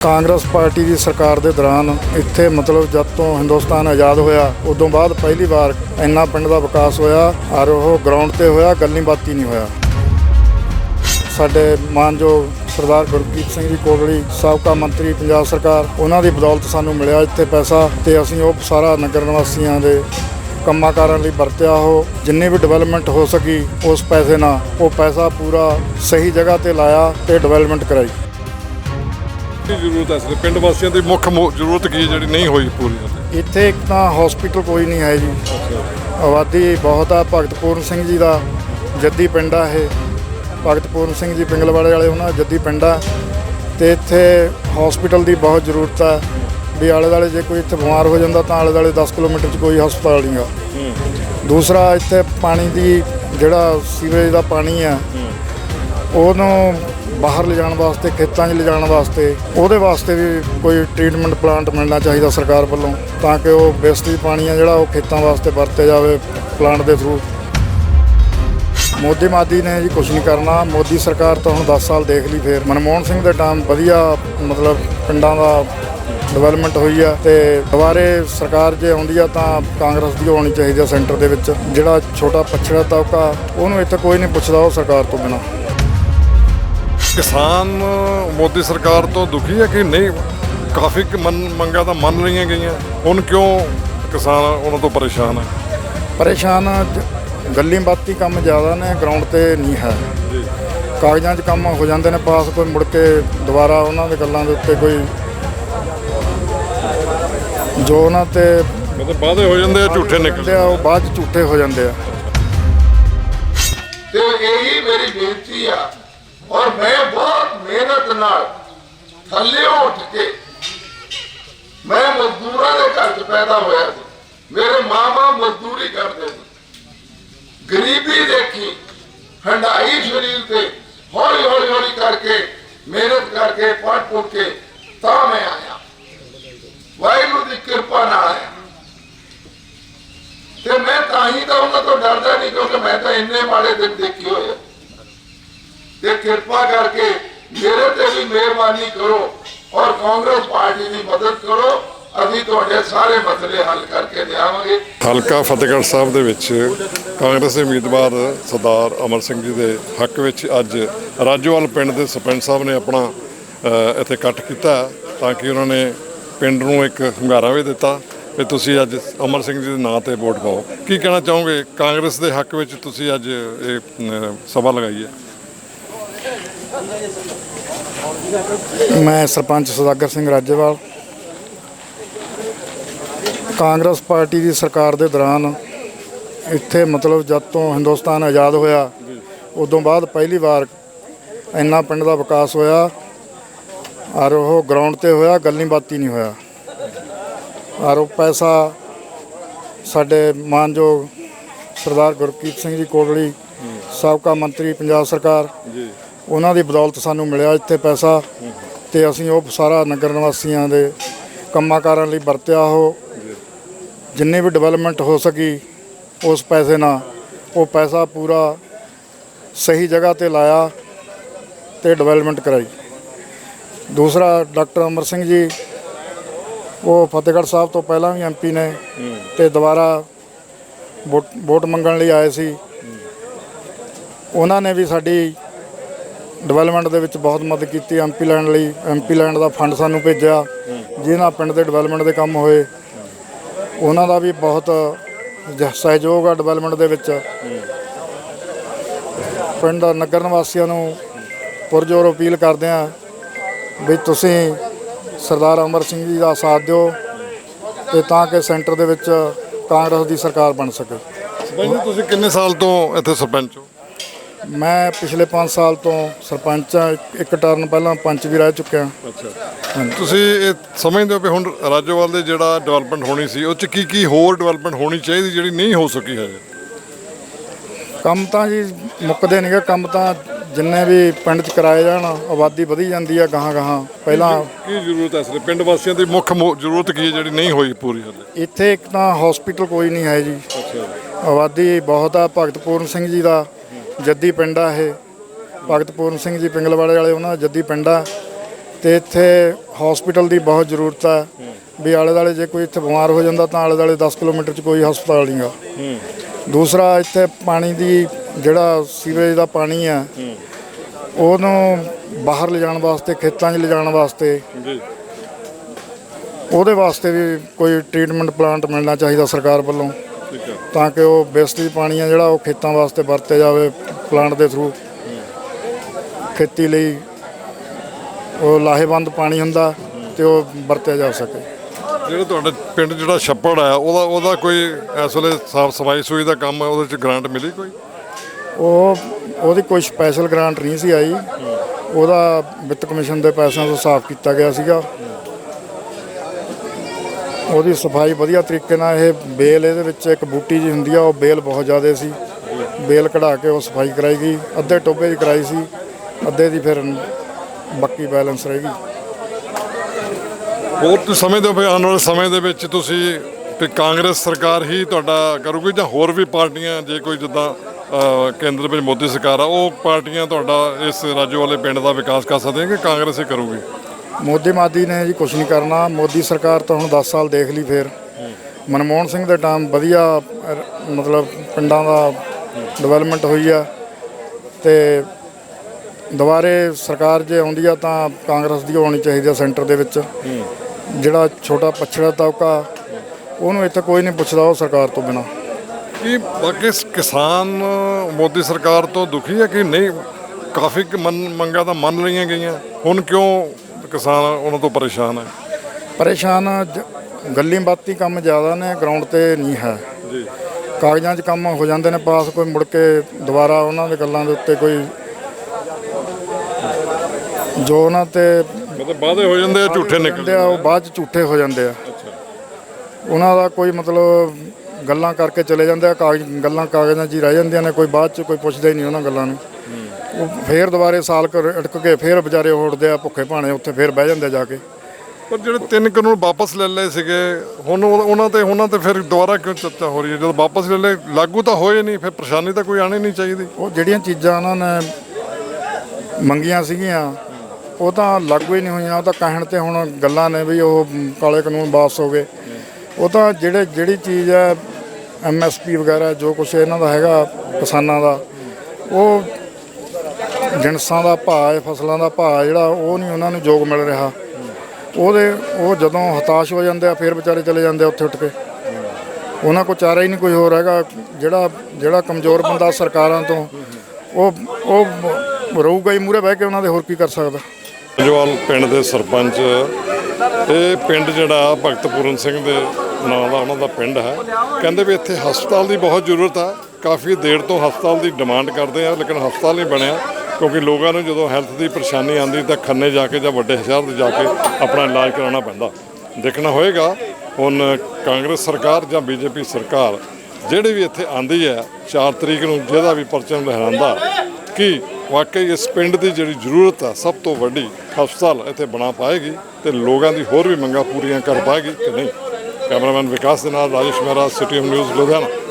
Congress party ਦੀ ਸਰਕਾਰ ਦੇ ਦੌਰਾਨ ਇੱਥੇ ਮਤਲਬ ਜਦ ਤੋਂ ਹਿੰਦੁਸਤਾਨ ਆਜ਼ਾਦ ਹੋਇਆ, ਉਦੋਂ ਬਾਅਦ ਪਹਿਲੀ ਵਾਰ ਇੰਨਾ ਪਿੰਡ ਦਾ ਵਿਕਾਸ ਹੋਇਆ ਔਰ ਉਹ ਗਰਾਊਂਡ ਤੇ ਹੋਇਆ, ਗੱਲੀ ਬਾਤੀ ਨਹੀਂ ਹੋਇਆ। ਸਾਡੇ ਮਾਨਯੋਗ ਸਰਦਾਰ ਗੁਰਪ੍ਰੀਤ ਸਿੰਘ ਜੀ ਕੋਲੜੀ ਸਾਬਕਾ ਮੰਤਰੀ, ਪੰਜਾਬ ਸਰਕਾਰ, ਉਹਨਾਂ ਦੀ ਬਦੌਲਤ ਸਾਨੂੰ ਮਿਲਿਆ ਇੱਥੇ ਪੈਸਾ ਤੇ ਅਸੀਂ ਉਹ ਸਾਰਾ ਨਗਰ ਨਿਵਾਸੀਆਂ ਦੇ ਕੰਮਾਂ ਕਾਰਾਂ ਲਈ ਵਰਤਿਆ ਉਹ ਜਿੰਨੀ ਵੀ ਡਿਵੈਲਪਮੈਂਟ ਹੋ ਸਕੀ, ਉਸ ਪੈਸੇ ਨਾਲ ਉਹ ਪੈਸਾ ਪੂਰਾ ਸਹੀ ਜਗ੍ਹਾ ਤੇ ਲਾਇਆ ਤੇ ਡਿਵੈਲਪਮੈਂਟ ਕਰਾਈ। ਕੀ ਜ਼ਰੂਰਤ ਹੈ ਲਈ। ਪਿੰਡ ਵਾਸੀਆਂ ਦੀ ਮੁੱਖ ਮੋ- ਜ਼ਰੂਰਤ ਕੀ ਹੈ ਜਿਹੜੀ ਨਹੀਂ ਹੋਈ ਪੂਰੀ? ਇੱਥੇ ਇੱਕ ਤਾਂ ਹਸਪੀਟਲ ਕੋਈ ਨਹੀਂ ਹੈ ਜੀ। ਆਬਾਦੀ ਬਹੁਤ ਆ ਭਗਤ ਪੂਰਨ ਸਿੰਘ ਜੀ ਦਾ ਜੱਦੀ ਪਿੰਡ ਆ ਇਹ। ਭਗਤ ਪੂਰਨ ਸਿੰਘ ਜੀ ਪਿੰਗਲਵਾੜੇ ਵਾਲੇ ਉਹਨਾਂ ਦਾ ਜੱਦੀ ਪਿੰਡ ਆ। ਤੇ ਇੱਥੇ ਹਸਪੀਟਲ ਦੀ ਬਹੁਤ ਜ਼ਰੂਰਤ ਆ। ਵੀ ਆਲੇ ਦੁਆਲੇ ਜੇ ਕੋਈ ਇੱਥੇ ਬਿਮਾਰ ਹੋ ਜਾਂਦਾ ਤਾਂ ਆਲੇ ਦੁਆਲੇ 10 ਕਿਲੋਮੀਟਰ 'ਚ ਕੋਈ ਹਸਪਤਾਲ ਨਹੀਂ ਗਾ ਦੂਸਰਾ ਇੱਥੇ ਪਾਣੀ ਦੀ ਜਿਹੜਾ ਸੀਵਰੇਜ ਦਾ ਪਾਣੀ ਆ ਉਹਨੂੰ ਬਾਹਰ ਲਿਜਾਣ ਵਾਸਤੇ, ਖੇਤਾਂ 'ਚ ਲਿਜਾਣ ਵਾਸਤੇ, ਉਹਦੇ ਵਾਸਤੇ ਵੀ ਕੋਈ ਟ੍ਰੀਟਮੈਂਟ ਪਲਾਂਟ ਮਿਲਣਾ ਚਾਹੀਦਾ ਸਰਕਾਰ ਵੱਲੋਂ, ਤਾਂ ਕਿ ਉਹ ਵੇਸਟੇਜ ਪਾਣੀ ਆ ਜਿਹੜਾ ਉਹ ਖੇਤਾਂ ਵਾਸਤੇ ਵਰਤਿਆ ਜਾਵੇ ਪਲਾਂਟ ਦੇ ਥਰੂ ਮੋਦੀ ਮਾਦੀ ਨੇ ਜੀ ਕੁਝ ਨਹੀਂ ਕਰਨਾ, ਮੋਦੀ ਸਰਕਾਰ ਤਾਂ ਹੁਣ 10 ਸਾਲ ਦੇਖ ਲਈ ਫੇਰ। ਮਨਮੋਹਨ ਸਿੰਘ ਦੇ ਟਾਈਮ ਵਧੀਆ, ਮਤਲਬ ਪਿੰਡਾਂ ਦਾ ਡਿਵੈਲਪਮੈਂਟ ਹੋਈ ਆ ਤੇ ਦੁਬਾਰੇ ਸਰਕਾਰ ਜੇ ਆਉਂਦੀ ਆ ਤਾਂ ਕਾਂਗਰਸ ਦੀ ਆਉਣੀ ਚਾਹੀਦੀ ਆ ਸੈਂਟਰ ਦੇ ਵਿੱਚ, ਜਿਹੜਾ ਛੋਟਾ ਪਛੜਾ ਤਬਕਾ, ਉਹਨੂੰ ਇੱਥੇ ਕੋਈ ਨਹੀਂ ਪੁੱਛਦਾ ਉਹ ਸਰਕਾਰ ਤੋਂ ਬਿਨਾਂ। ਕਿਸਾਨ ਮੋਦੀ ਸਰਕਾਰ ਤੋਂ ਦੁਖੀ ਹੈ ਕਿ ਨਹੀਂ? ਕਾਫੀ ਕੁ ਮੰਨ ਮੰਗਾਂ ਤਾਂ ਮੰਨ ਲਈਆਂ ਗਈਆਂ। ਹੁਣ ਕਿਉਂ ਕਿਸਾਨ ਉਹਨਾਂ ਤੋਂ ਪਰੇਸ਼ਾਨ ਹੈ? ਪਰੇਸ਼ਾਨ ਗੱਲੀ ਬਾਤੀ ਕੰਮ ਜ਼ਿਆਦਾ ਨੇ ਗਰਾਊਂਡ ਤੇ ਨਹੀਂ ਹੈ। ਜੀ। ਕਾਗਜ਼ਾਂ 'ਚ ਕੰਮ ਹੋ ਜਾਂਦੇ ਨੇ ਪਾਸ ਕੋਈ ਮੁੜ ਕੇ ਦੁਬਾਰਾ ਉਹਨਾਂ ਦੇ ਗੱਲਾਂ ਦੇ ਉੱਤੇ ਕੋਈ ਜੋ ਉਹਨਾਂ ਤੇ ਮਤਲਬ ਵਾਅਦੇ ਹੋ ਜਾਂਦੇ ਆ ਝੂਠੇ ਨਿਕਲਦੇ ਆ। ਉਹ ਬਾਅਦ 'ਚ ਝੂਠੇ ਹੋ ਜਾਂਦੇ ਆ। ਤੇ ਇਹੀ ਮੇਰੀ ਬੇਨਤੀ ਆ ਔਰ ਮੈਂ ਬਹੁਤ ਮਿਹਨਤ ਨਾਲ ਥੱਲੇ ਉੱਠ ਕੇ ਮੈਂ ਮਜ਼ਦੂਰਾਂ ਦੇ ਘਰ 'ਚ ਪੈਦਾ ਹੋਇਆ ਸੀ। ਮੇਰੇ ਮਾਮਾ ਮਜ਼ਦੂਰੀ ਕਰਦੇ ਸੀ। ਗਰੀਬੀ ਦੇਖੀ ਹੰਡਾਈ ਸਰੀਰ ਤੇ ਹੌਲੀ ਹੌਲੀ ਹੌਲੀ ਕਰਕੇ, ਮਿਹਨਤ ਕਰਕੇ ਪੜ ਪੁੜ ਕੇ ਤਾਂ ਮੈਂ ਆਇਆ। ਵਾਹਿਗੁਰੂ ਦੀ ਕਿਰਪਾ ਨਾਲ ਆਇਆ। ਤੇ ਮੈਂ ਤਾਂ ਹੀ ਤਾਂ ਉਹਨਾਂ ਤੋਂ ਡਰਦਾ ਨਹੀਂ ਕਿਉਂਕਿ ਮੈਂ ਤਾਂ ਇੰਨੇ ਮਾੜੇ ਦਿਨ ਦੇਖੇ ਹੋਏ ਆ। ਕਿਰਪਾ ਕਰਕੇ ਮੇਰੇ ਤੇ ਵੀ ਮਿਹਰਬਾਨੀ ਕਰੋ ਔਰ ਕਾਂਗਰਸ ਪਾਰਟੀ ਦੀ ਮਦਦ ਕਰੋ। ਅਸੀਂ ਤੁਹਾਡੇ ਸਾਰੇ ਮਸਲੇ ਹੱਲ ਕਰਕੇ ਦੇਵਾਂਗੇ ਹਲਕਾ ਫਤਿਹਗੜ੍ਹ ਸਾਹਿਬ ਦੇ ਵਿੱਚ ਕਾਂਗਰਸ ਦੇ ਉਮੀਦਵਾਰ ਸਰਦਾਰ ਅਮਰ ਸਿੰਘ ਜੀ ਦੇ ਹੱਕ ਵਿੱਚ ਅੱਜ ਰਾਜੋਵਾਲ ਪਿੰਡ ਦੇ ਸਰਪੰਚ ਸਾਹਿਬ ਨੇ ਆਪਣਾ ਇੱਥੇ ਇਕੱਠ ਕੀਤਾ ਤਾਂ ਕਿ ਉਹਨਾਂ ਨੇ ਪਿੰਡ ਨੂੰ ਇੱਕ ਹੁੰਗਾਰਾ ਵੀ ਦਿੱਤਾ ਕਿ ਤੁਸੀਂ ਅੱਜ ਅਮਰ ਸਿੰਘ ਜੀ ਦੇ ਨਾਂ ਤੇ ਵੋਟ ਪਾਓ। ਕੀ ਕਹਿਣਾ ਚਾਹੋਗੇ? ਕਾਂਗਰਸ ਦੇ ਹੱਕ ਵਿੱਚ ਤੁਸੀਂ ਅੱਜ ਇਹ ਸਭਾ ਲਗਾਈ ਹੈ। ਮੈਂ ਸਰਪੰਚ ਸੁਦਾਗਰ ਸਿੰਘ ਰਾਜੇਵਾਲ। ਕਾਂਗਰਸ ਪਾਰਟੀ ਦੀ ਸਰਕਾਰ ਦੇ ਦੌਰਾਨ ਇੱਥੇ ਮਤਲਬ ਜਦ ਤੋਂ ਹਿੰਦੁਸਤਾਨ ਆਜ਼ਾਦ ਹੋਇਆ, ਉਦੋਂ ਬਾਅਦ ਪਹਿਲੀ ਵਾਰ ਇੰਨਾ ਪਿੰਡ ਦਾ ਵਿਕਾਸ ਹੋਇਆ ਔਰ ਉਹ ਗਰਾਊਂਡ ਤੇ ਹੋਇਆ, ਗੱਲੀ ਬਾਤੀ ਨਹੀਂ ਹੋਇਆ। ਔਰ ਉਹ ਪੈਸਾ ਸਾਡੇ ਮਾਨਯੋਗ ਸਰਦਾਰ ਗੁਰਪ੍ਰੀਤ ਸਿੰਘ ਜੀ ਕੋਟਲੀ, ਸਾਬਕਾ ਮੰਤਰੀ ਪੰਜਾਬ ਸਰਕਾਰ ਉਹਨਾਂ ਦੀ ਬਦੌਲਤ ਸਾਨੂੰ ਮਿਲਿਆ ਇੱਥੇ ਪੈਸਾ ਤੇ ਅਸੀਂ ਉਹ ਸਾਰਾ ਨਗਰ ਨਿਵਾਸੀਆਂ ਦੇ ਕੰਮਾਂ ਕਾਰਾਂ ਲਈ ਵਰਤਿਆ ਉਹ। ਜਿੰਨੀ ਵੀ ਡਿਵੈਲਪਮੈਂਟ ਹੋ ਸਕੀ ਉਸ ਪੈਸੇ ਨਾਲ ਉਹ ਪੈਸਾ ਪੂਰਾ ਸਹੀ ਜਗ੍ਹਾ ਤੇ ਲਾਇਆ ਤੇ ਡਿਵੈਲਪਮੈਂਟ ਕਰਾਈ। ਦੂਸਰਾ ਡਾਕਟਰ ਅਮਰ ਸਿੰਘ ਜੀ, ਉਹ ਫਤਿਹਗੜ੍ਹ ਸਾਹਿਬ ਤੋਂ ਪਹਿਲਾਂ ਵੀ ਐਮਪੀ ਨੇ ਤੇ ਦੁਬਾਰਾ ਵੋਟ ਵੋਟ ਮੰਗਣ ਲਈ ਆਏ ਸੀ। ਉਹਨਾਂ ਨੇ ਵੀ ਸਾਡੀ ਡਿਵੈਲਪਮੈਂਟ ਦੇ ਵਿੱਚ ਬਹੁਤ ਮਦਦ ਕੀਤੀ ਐਮਪੀ ਲੈਂਡ ਲਈ ਐਮਪੀ ਲੈਂਡ ਦਾ ਫੰਡ ਸਾਨੂੰ ਭੇਜਿਆ ਜਿਹਦੇ ਨਾਲ ਪਿੰਡ ਦੇ ਡਿਵੈਲਪਮੈਂਟ ਦੇ ਕੰਮ ਹੋਏ। ਉਹਨਾਂ ਦਾ ਵੀ ਬਹੁਤ ਸਹਿਯੋਗ ਆ ਡਿਵੈਲਪਮੈਂਟ ਦੇ ਵਿੱਚ। ਪਿੰਡ ਨਗਰ ਨਿਵਾਸੀਆਂ ਨੂੰ ਪੁਰਜੋਰ ਅਪੀਲ ਕਰਦੇ ਆ ਵੀ ਤੁਸੀਂ ਸਰਦਾਰ ਅਮਰ ਸਿੰਘ ਜੀ ਦਾ ਸਾਥ ਦਿਓ ਤੇ ਤਾਂ ਕਿ ਸੈਂਟਰ ਦੇ ਵਿੱਚ ਕਾਂਗਰਸ ਦੀ ਸਰਕਾਰ ਬਣ ਸਕੇ। ਸਰਪੰਚ ਜੀ, ਤੁਸੀਂ ਕਿੰਨੇ ਸਾਲ ਤੋਂ ਇੱਥੇ ਸਰਪੰਚ ਹੋ? ਮੈਂ ਪਿਛਲੇ 5 ਸਾਲ ਤੋਂ ਸਰਪੰਚ ਆ ਇੱਕ ਟਰਨ ਪਹਿਲਾਂ ਪੰਚ ਵੀ ਰਹਿ ਚੁੱਕਿਆ। ਅੱਛਾ। ਤੁਸੀਂ ਇਹ ਸਮਝਦੇ ਹੋ ਕਿ ਹੁਣ ਰਾਜੋਵਾਲ ਦੇ ਜਿਹੜਾ ਡਿਵੈਲਪਮੈਂਟ ਹੋਣੀ ਸੀ ਉਹ ਚ ਕੀ ਕੀ ਹੋਰ ਡਿਵੈਲਪਮੈਂਟ ਹੋਣੀ ਚਾਹੀਦੀ ਜਿਹੜੀ ਨਹੀਂ ਹੋ ਸਕੀ ਹੈ? ਕੰਮ ਤਾਂ ਜੀ ਮੁੱਕਦੇ ਨਹੀਂਗੇ ਕੰਮ ਤਾਂ ਜਿੰਨੇ ਵੀ ਪਿੰਡ 'ਚ ਕਰਾਏ ਜਾਣ ਆਬਾਦੀ ਵਧੀ ਜਾਂਦੀ ਆ ਗਾਹਾਂ ਗਾਹਾਂ। ਪਹਿਲਾਂ ਕੀ ਜ਼ਰੂਰਤ ਹੈ ਲਈ? ਪਿੰਡ ਵਾਸੀਆਂ ਦੀ ਮੁੱਖ ਜ਼ਰੂਰਤ ਕੀ ਹੈ ਜਿਹੜੀ ਨਹੀਂ ਹੋਈ ਪੂਰੀ ਹਾਲੇ? ਇੱਥੇ ਇੱਕ ਤਾਂ ਹਸਪੀਟਲ ਕੋਈ ਨਹੀਂ ਹੈ ਜੀ। ਅੱਛਾ। ਆਬਾਦੀ ਬਹੁਤ ਆ ਭਗਤ ਪੂਰਨ ਸਿੰਘ ਜੀ ਦਾ। ਜੱਦੀ ਪਿੰਡ ਆ ਇਹ। ਭਗਤ ਪੂਰਨ ਸਿੰਘ ਜੀ ਪਿੰਗਲਵਾੜੇ ਵਾਲੇ ਉਹਨਾਂ ਦਾ ਜੱਦੀ ਪਿੰਡ ਆ। ਤੇ ਇੱਥੇ ਹਸਪੀਟਲ ਦੀ ਬਹੁਤ ਜ਼ਰੂਰਤ ਹੈ ਵੀ ਆਲੇ ਦਾਲੇ ਜੇ ਕੋਈ ਇੱਥੇ ਬਿਮਾਰ ਹੋ ਜਾਂਦਾ ਤਾਂ ਆਲੇ ਦਾਲੇ 10 ਕਿਲੋਮੀਟਰ 'ਚ ਕੋਈ ਹਸਪਤਾਲ ਨਹੀਂਗਾ ਦੂਸਰਾ ਇੱਥੇ ਪਾਣੀ ਦੀ ਜਿਹੜਾ ਸੀਵਰੇਜ ਦਾ ਪਾਣੀ ਆ ਉਹਨੂੰ ਬਾਹਰ ਲਿਜਾਣ ਵਾਸਤੇ ਖੇਤਾਂ 'ਚ ਲਿਜਾਣ ਵਾਸਤੇ ਉਹਦੇ ਵਾਸਤੇ ਵੀ ਕੋਈ ਟ੍ਰੀਟਮੈਂਟ ਪਲਾਂਟ ਮਿਲਣਾ ਚਾਹੀਦਾ ਸਰਕਾਰ ਵੱਲੋਂ। ਤਾਂ ਕਿ ਉਹ ਬੇਸਟੀ ਪਾਣੀ ਆ ਜਿਹੜਾ ਉਹ ਖੇਤਾਂ ਵਾਸਤੇ ਵਰਤਿਆ ਜਾਵੇ ਪਲਾਂਟ ਦੇ ਥਰੂ। ਖੇਤੀ ਲਈ ਉਹ ਲਾਹੇਵੰਦ ਪਾਣੀ ਹੁੰਦਾ ਤੇ ਉਹ ਵਰਤਿਆ ਜਾ ਸਕੇ। ਜਿਹੜਾ ਤੁਹਾਡੇ ਪਿੰਡ ਜਿਹੜਾ ਛੱਪੜ ਹੈ ਉਹਦਾ ਉਹਦਾ ਕੋਈ ਇਸ ਵੇਲੇ ਸਾਫ਼ ਸਫ਼ਾਈ ਸੂਈ ਦਾ ਕੰਮ ਉਹਦੇ ਚ ਗ੍ਰਾਂਟ ਮਿਲੀ ਕੋਈ? ਉਹ ਉਹਦੀ ਕੋਈ ਸਪੈਸ਼ਲ ਗ੍ਰਾਂਟ ਨਹੀਂ ਸੀ ਆਈ। ਉਹਦਾ ਵਿੱਤ ਕਮਿਸ਼ਨ ਦੇ ਪੈਸਿਆਂ ਤੋਂ ਸਾਫ਼ ਕੀਤਾ ਗਿਆ ਸੀਗਾ। ਉਹਦੀ ਸਫ਼ਾਈ ਵਧੀਆ ਤਰੀਕੇ ਨਾਲ ਇਹ ਬੇਲ ਇਹਦੇ ਵਿੱਚ ਇੱਕ ਬੂਟੀ ਜੀ ਹੁੰਦੀ ਆ ਉਹ ਬੇਲ ਬਹੁਤ ਜ਼ਿਆਦਾ ਸੀ। ਬੇਲ ਕਢਾ ਕੇ ਉਹ ਸਫ਼ਾਈ ਕਰਾਈ ਗਈ। ਅੱਧੇ ਟੋਬੇ ਦੀ ਕਰਾਈ ਸੀ ਅੱਧੇ ਦੀ ਫਿਰ ਬਾਕੀ ਬੈਲੈਂਸ ਰਹਿ ਗਈ। ਹੋਰ ਤੁਸੀਂ ਸਮਝਦੇ ਹੋ ਵੀ ਆਉਣ ਵਾਲੇ ਸਮੇਂ ਦੇ ਵਿੱਚ ਤੁਸੀਂ ਵੀ ਕਾਂਗਰਸ ਸਰਕਾਰ ਹੀ ਤੁਹਾਡਾ ਕਰੂਗੀ ਜਾਂ ਹੋਰ ਵੀ ਪਾਰਟੀਆਂ ਜੇ ਕੋਈ ਜਿੱਦਾਂ ਅਹ, ਕੇਂਦਰ ਵਿੱਚ ਮੋਦੀ ਸਰਕਾਰ ਆ ਉਹ ਪਾਰਟੀਆਂ ਤੁਹਾਡਾ ਇਸ ਰਾਜੋ ਵਾਲੇ ਪਿੰਡ ਦਾ ਵਿਕਾਸ ਕਰ ਸਕਦੀਆਂ ਕਿ ਕਾਂਗਰਸ ਹੀ ਕਰੂਗੀ? ਮੋਦੀ ਮਾਦੀ ਨੇ ਜੀ ਕੁਝ ਨਹੀਂ ਕਰਨਾ। ਮੋਦੀ ਸਰਕਾਰ ਤਾਂ ਹੁਣ 10 ਸਾਲ ਦੇਖ ਲਈ ਫੇਰ। ਮਨਮੋਹਨ ਸਿੰਘ ਦੇ ਟਾਈਮ ਵਧੀਆ ਅਹ, ਮਤਲਬ ਪਿੰਡਾਂ ਦਾ ਡਿਵੈਲਪਮੈਂਟ ਹੋਈ ਆ। ਤੇ ਦੁਬਾਰੇ ਸਰਕਾਰ ਜੇ ਆਉਂਦੀ ਆ ਤਾਂ ਕਾਂਗਰਸ ਦੀ ਹੋਣੀ ਚਾਹੀਦੀ ਆ ਸੈਂਟਰ ਦੇ ਵਿੱਚ। ਜਿਹੜਾ ਛੋਟਾ ਪਛੜਾ ਤਬਕਾ ਉਹਨੂੰ ਇੱਥੇ ਕੋਈ ਨਹੀਂ ਪੁੱਛਦਾ ਉਹ ਸਰਕਾਰ ਤੋਂ ਬਿਨਾ। ਕੀ ਬਾਕੀ ਸ- ਕਿਸਾਨ ਮੋਦੀ ਸਰਕਾਰ ਤੋਂ ਦੁਖੀ ਹੈ ਕਿ ਨਹੀਂ? ਕਾਫੀ ਕੁ ਮੰਨ ਮੰਗਾਂ ਤਾਂ ਮੰਨ ਲਈਆਂ ਗਈਆਂ। ਹੁਣ ਕਿਉਂ ਕਿਸਾਨ ਉਹਨਾਂ ਤੋਂ ਪਰੇਸ਼ਾਨ ਹੈ? ਪਰੇਸ਼ਾਨ ਜ- ਗੱਲੀ ਬਾਤੀ ਕੰਮ ਜ਼ਿਆਦਾ ਨੇ ਗਰਾਊਂਡ ਤੇ ਨਹੀਂ ਹੈ। ਜੀ। ਕਾਗਜ਼ਾਂ 'ਚ ਕੰਮ ਹੋ ਜਾਂਦੇ ਨੇ ਪਾਸ ਕੋਈ ਮੁੜ ਕੇ ਦੁਬਾਰਾ ਉਹਨਾਂ ਦੇ ਗੱਲਾਂ ਦੇ ਉੱਤੇ ਕੋਈ ਜੋ ਉਹਨਾਂ ਤੇ ਮਤਲਬ ਵਾਅਦੇ ਹੋ ਜਾਂਦੇ ਆ ਝੂਠੇ ਨਿਕਲ ਜਾਂਦੇ ਆ ਉਹ ਬਾਅਦ 'ਚ ਝੂਠੇ ਹੋ ਜਾਂਦੇ ਆ। ਉਹਨਾਂ ਦਾ ਕੋਈ ਮਤਲਬ ਗੱਲਾਂ ਕਰਕੇ ਚਲੇ ਜਾਂਦੇ ਆ ਕਾਗਜ਼ ਗੱਲਾਂ ਕਾਗਜ਼ਾਂ 'ਚ ਹੀ ਰਹਿ ਜਾਂਦੀਆਂ ਨੇ ਕੋਈ ਬਾਅਦ 'ਚ ਕੋਈ ਪੁੱਛਦਾ ਹੀ ਨਹੀਂ ਉਹਨਾਂ ਗੱਲਾਂ ਨੂੰ। ਫੇਰ ਦੁਬਾਰੇ ਸਾਲ ਕਰ ਅਟਕ ਕੇ ਫੇਰ ਵਿਚਾਰੇ ਉੜਦੇ ਆ ਭੁੱਖੇ ਭਾਣੇ ਉੱਥੇ ਫੇਰ ਬਹਿ ਜਾਂਦੇ ਜਾ ਕੇ। ਪਰ ਜਿਹੜੇ ਤਿੰਨ ਕਾਨੂੰਨ ਵਾਪਸ ਲੈ ਲਏ ਸੀਗੇ ਹੁਣ ਉਹ- ਉਹਨਾਂ ਤੇ ਉਹਨਾਂ ਤੇ ਫਿਰ ਦੁਬਾਰਾ ਕਿਉਂ ਚਰਚਾ ਹੋ ਰਹੀ ਹੈ? ਜਦੋਂ ਵਾਪਸ ਲੈ ਲਏ ਲਾਗੂ ਤਾਂ ਹੋਏ ਨਹੀਂ ਫਿਰ ਪਰੇਸ਼ਾਨੀ ਤਾਂ ਕੋਈ ਆਣੀ ਨਹੀਂ ਚਾਹੀਦੀ। ਉਹ ਜਿਹੜੀਆਂ ਚੀਜ਼ਾਂ ਉਹਨਾਂ ਨੇ ਮੰਗੀਆਂ ਸੀਗੀਆਂ ਉਹ ਤਾਂ ਲਾਗੂ ਹੀ ਨਹੀਂ ਹੋਈਆਂ। ਉਹ ਤਾਂ ਕਹਿਣ ਤੇ ਹੁਣ ਗੱਲਾਂ ਨੇ ਵੀ ਉਹ ਕਾਲੇ ਕਾਨੂੰਨ ਵਾਪਸ ਹੋ ਗਏ। ਉਹ ਤਾਂ ਜਿਹੜੇ ਜਿਹੜੀ ਚੀਜ਼ ਹੈ ਐਮਐਸਪੀ ਵਗੈਰਾ ਜੋ ਕੁਛ ਇਹਨਾਂ ਦਾ ਹੈਗਾ ਕਿਸਾਨਾਂ ਦਾ ਉਹ ਜਿਣਸਾਂ ਦਾ ਭਾਅ ਹੈ ਫਸਲਾਂ ਦਾ ਭਾਅ ਜਿਹੜਾ ਉਹ ਨਹੀਂ ਉਹਨਾਂ ਨੂੰ ਯੋਗ ਮਿਲ ਰਿਹਾ। ਉਹਦੇ ਉਹ ਜਦੋਂ ਹਤਾਸ਼ ਹੋ ਜਾਂਦੇ ਆ, ਫਿਰ ਵਿਚਾਰੇ ਚਲੇ ਜਾਂਦੇ ਆ ਉੱਥੇ ਉੱਠ ਕੇ। ਉਹਨਾਂ ਕੋਲ ਚਾਰਾ ਹੀ ਨਹੀਂ ਕੋਈ ਹੋਰ ਹੈਗਾ। ਜਿਹੜਾ ਜਿਹੜਾ ਕਮਜ਼ੋਰ ਬੰਦਾ ਸਰਕਾਰਾਂ ਤੋਂ, ਉਹ ਉਹ ਰਹੂਗਾ ਹੀ ਮੂਰੇ ਬਹਿ ਕੇ ਉਹਨਾਂ ਦੇ ਹੋਰ ਕੀ ਕਰ ਸਕਦਾ। ਜਵਾਲ ਪਿੰਡ ਦੇ ਸਰਪੰਚ ਇਹ ਪਿੰਡ ਜਿਹੜਾ ਭਗਤ ਪੂਰਨ ਸਿੰਘ ਦੇ ਨਾਂ ਦਾ ਉਹਨਾਂ ਦਾ ਪਿੰਡ ਹੈ। ਕਹਿੰਦੇ ਵੀ ਇੱਥੇ ਹਸਪਤਾਲ ਦੀ ਬਹੁਤ ਜ਼ਰੂਰਤ ਆ। ਕਾਫੀ ਦੇਰ ਤੋਂ ਹਸਪਤਾਲ ਦੀ ਡਿਮਾਂਡ ਕਰਦੇ ਆ, ਲੇਕਿਨ ਹਸਪਤਾਲ ਨਹੀਂ ਬਣਿਆ। ਕਿਉਂਕਿ ਲੋਕਾਂ ਨੂੰ ਜਦੋਂ ਹੈਲਥ ਦੀ ਪਰੇਸ਼ਾਨੀ ਆਉਂਦੀ ਤਾਂ ਖੰਨੇ ਜਾ ਕੇ ਜਾਂ ਵੱਡੇ ਸ਼ਹਿਰ 'ਤੇ ਜਾ ਕੇ ਆਪਣਾ ਇਲਾਜ ਕਰਾਉਣਾ ਪੈਂਦਾ। ਦੇਖਣਾ ਹੋਏਗਾ, ਹੁਣ ਕਾਂਗਰਸ ਸਰਕਾਰ ਜਾਂ ਬੀਜੇਪੀ ਸਰਕਾਰ ਜਿਹੜੀ ਵੀ ਇੱਥੇ ਆਂਦੀ ਹੈ 4 ਤਰੀਕ ਨੂੰ ਜਿਹਦਾ ਵੀ ਪਰਚਮ ਲਹਿਰਾਂਦਾ ਕਿ ਵਾਕਈ ਇਸ ਪਿੰਡ ਦੀ ਜਿਹੜੀ ਜ਼ਰੂਰਤ ਹੈ, ਸਭ ਤੋਂ ਵੱਡੀ ਹਸਪਤਾਲ ਇੱਥੇ ਬਣਾ ਪਾਏਗੀ ਤੇ ਲੋਕਾਂ ਦੀ ਹੋਰ ਵੀ ਮੰਗਾਂ ਪੂਰੀਆਂ ਕਰ ਪਾਏਗੀ ਕਿ ਨਹੀਂ। ਕੈਮਰਾਮੈਨ ਵਿਕਾਸ ਦੇ ਨਾਲ ਰਾਜੇਸ਼ ਮਹਿਰਾ, ਸਿਟੀ ਨਿਊਜ਼, ਲੁਧਿਆਣਾ।